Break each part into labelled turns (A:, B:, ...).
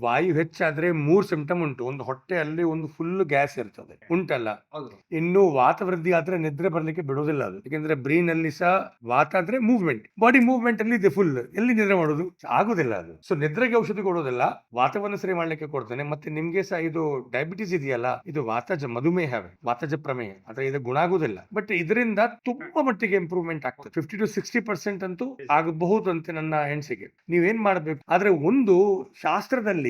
A: ವಾಯು ಹೆಚ್ಚಾದ್ರೆ ಮೂರ್ ಸಿಂಪ್ಟಮ್ ಉಂಟು. ಒಂದು ಹೊಟ್ಟೆಯಲ್ಲಿ ಒಂದು ಫುಲ್ ಗ್ಯಾಸ್ ಇರ್ತದೆ. ಉಂಟಲ್ಲ? ಇನ್ನು ವಾತ ವೃದ್ಧಿ ಆದ್ರೆ ನಿದ್ರೆ ಬರ್ಲಿಕ್ಕೆ ಬಿಡೋದಿಲ್ಲ ಅದು. ಯಾಕೆಂದ್ರೆ ಬ್ರೈನ್ ಅಲ್ಲಿ ಸಹ ವಾತ ಆದ್ರೆ ಮೂವ್ಮೆಂಟ್ ಬಾಡಿ ಮೂವ್ಮೆಂಟ್ ಅಲ್ಲಿ ಇದೆ ಫುಲ್ ಎಲ್ಲಿ ನಿದ್ರೆ ಮಾಡೋದು? ಆಗುದಿಲ್ಲ ಅದು. ಸೊ ನಿದ್ರೆಗೆ ಔಷಧಿ ಕೊಡೋದಿಲ್ಲ ವಾತವನ್ನು ಸರಿ ಮಾಡ್ಲಿಕ್ಕೆ ಕೊಡ್ತೇನೆ. ಮತ್ತೆ ನಿಮ್ಗೆ ಸಹ ಇದು ಡಯಾಬಿಟಿಸ್ ಇದೆಯಲ್ಲ? ಇದು ವಾತಜ ಮಧುಮೇಹವೇ. ವಾತಜ ಪ್ರಮೇಯ. ಆದ್ರೆ ಇದು ಗುಣ ಆಗುದಿಲ್ಲ. ಬಟ್ ಇದರಿಂದ ತುಂಬಾ ಮಟ್ಟಿಗೆ ಇಂಪ್ರೂವ್ಮೆಂಟ್ ಆಗ್ತದೆ. ಫಿಫ್ಟಿ ಟು ಸಿಕ್ಸ್ಟಿ ಪರ್ಸೆಂಟ್ ಅಂತೂ ಆಗಬಹುದು ಅಂತ ನನ್ನ ಹೆಣ್ಸಿಗೆ ನೀವೇನ್ ಮಾಡ್ಬೇಕು? ಆದ್ರೆ ಒಂದು ಶಾಸ್ತ್ರದಲ್ಲಿ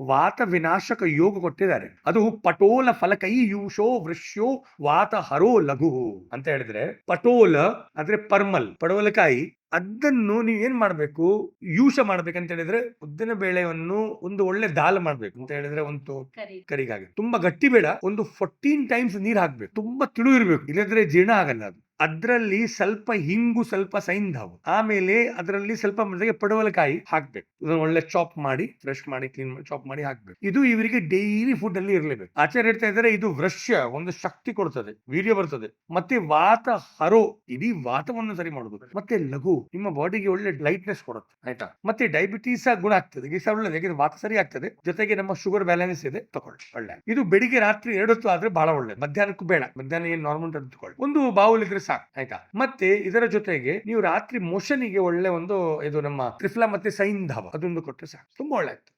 A: ವಾತ ವಿನಾಶಕ ಯೋಗ ಕೊಟ್ಟಿದ್ದಾರೆ. ಅದು ಪಟೋಲ ಫಲಕೈ ಯೂಶೋ ವೃಶ್ಯೋ ವಾತ ಹರೋ ಲಘು. ಅಂತ ಹೇಳಿದ್ರೆ ಪಟೋಲ ಅಂದ್ರೆ ಪರ್ಮಲ್ ಪಡವಲಕಾಯಿ. ಅದನ್ನು ನೀವ್ ಏನ್ ಮಾಡ್ಬೇಕು? ಯೂಷ ಮಾಡ್ಬೇಕಂತ ಹೇಳಿದ್ರೆ ಉದ್ದಿನ ಬೇಳೆಯನ್ನು ಒಂದು ಒಳ್ಳೆ ದಾಲ್ ಮಾಡ್ಬೇಕು ಅಂತ ಹೇಳಿದ್ರೆ ಒಂದು
B: ಕರಿ.
A: ಕರಿಗಾಗಿ ತುಂಬಾ ಗಟ್ಟಿ ಬೇಡ ಒಂದು ಫೋರ್ಟೀನ್ ಟೈಮ್ಸ್ ನೀರ್ ಹಾಕ್ಬೇಕು. ತುಂಬಾ ತಿಳು ಇರ್ಬೇಕು. ಇಲ್ಲದ್ರೆ ಜೀರ್ಣ ಆಗಲ್ಲ ಅದು. ಅದ್ರಲ್ಲಿ ಸ್ವಲ್ಪ ಹಿಂಗು, ಸ್ವಲ್ಪ ಸೈಂಧಾವು ಆಮೇಲೆ ಅದರಲ್ಲಿ ಸ್ವಲ್ಪ ಮಟ್ಟಿಗೆ ಪಡವಲಕಾಯಿ ಹಾಕ್ಬೇಕು. ಇದನ್ನ ಒಳ್ಳೆ ಚಾಪ್ ಮಾಡಿ ಫ್ರೆಶ್ ಮಾಡಿ, ಕ್ಲೀನ್ ಮಾಡಿ, ಚಾಪ್ ಮಾಡಿ ಹಾಕ್ಬೇಕು. ಇದು ಇವರಿಗೆ ಡೈಲಿ ಫುಡ್ ಅಲ್ಲಿ ಇರಲೇಬೇಕು. ಆಚಾರ್ಯ ಹೇಳ್ತಾ ಇದ್ದಾರೆ, ಇದು ವೃಷ್ಯ, ಒಂದು ಶಕ್ತಿ ಕೊಡ್ತದೆ, ವೀರ್ಯ ಬರ್ತದೆ. ಮತ್ತೆ ವಾತ ಹರೋ, ಇಡೀ ವಾತವನ್ನು ಸರಿ ಮಾಡಬಹುದು ಮತ್ತೆ ಲಘು, ನಿಮ್ಮ ಬಾಡಿಗೆ ಒಳ್ಳೆ ಲೈಟ್ನೆಸ್ ಕೊಡುತ್ತೆ, ಆಯ್ತಾ? ಮತ್ತೆ ಡಯಾಬಿಟೀಸ್ ಗುಣ ಆಗ್ತದೆ. ಒಳ್ಳೆದು ವಾತ ಸರಿ ಆಗ್ತದೆ. ಜೊತೆಗೆ ನಮ್ಮ ಶುಗರ್ ಬ್ಯಾಲೆನ್ಸ್ ಇದೆ ತಗೊಳ್ಳಿ ಒಳ್ಳೆ. ಇದು ಬೆಳಿಗ್ಗೆ ರಾತ್ರಿ ಎರಡು ಆದ್ರೆ ಬಹಳ ಒಳ್ಳೆ ಮಧ್ಯಾಹ್ನಕ್ಕೂ ಬೇಡ. ಮಧ್ಯಾಹ್ನ ಏನ್ ನಾರ್ಮಲ್ ತಗೊಳ್ಳಿ ಒಂದು ಬಾವುಲ್ ಇದ್ರೆ ಸಾಕು, ಆಯ್ತಾ? ಮತ್ತೆ ಇದರ ಜೊತೆಗೆ ನೀವು ರಾತ್ರಿ ಮೋಷನಿಗೆ ಒಳ್ಳೆ ಒಂದು ಇದು ನಮ್ಮ ತ್ರಿಫ್ಲಾ ಮತ್ತೆ ಧಾವ ಅದೊಂದು ಕೊಟ್ಟರೆ ಸಾಕು. ತುಂಬಾ ಒಳ್ಳೆ ಆಗ್ತದೆ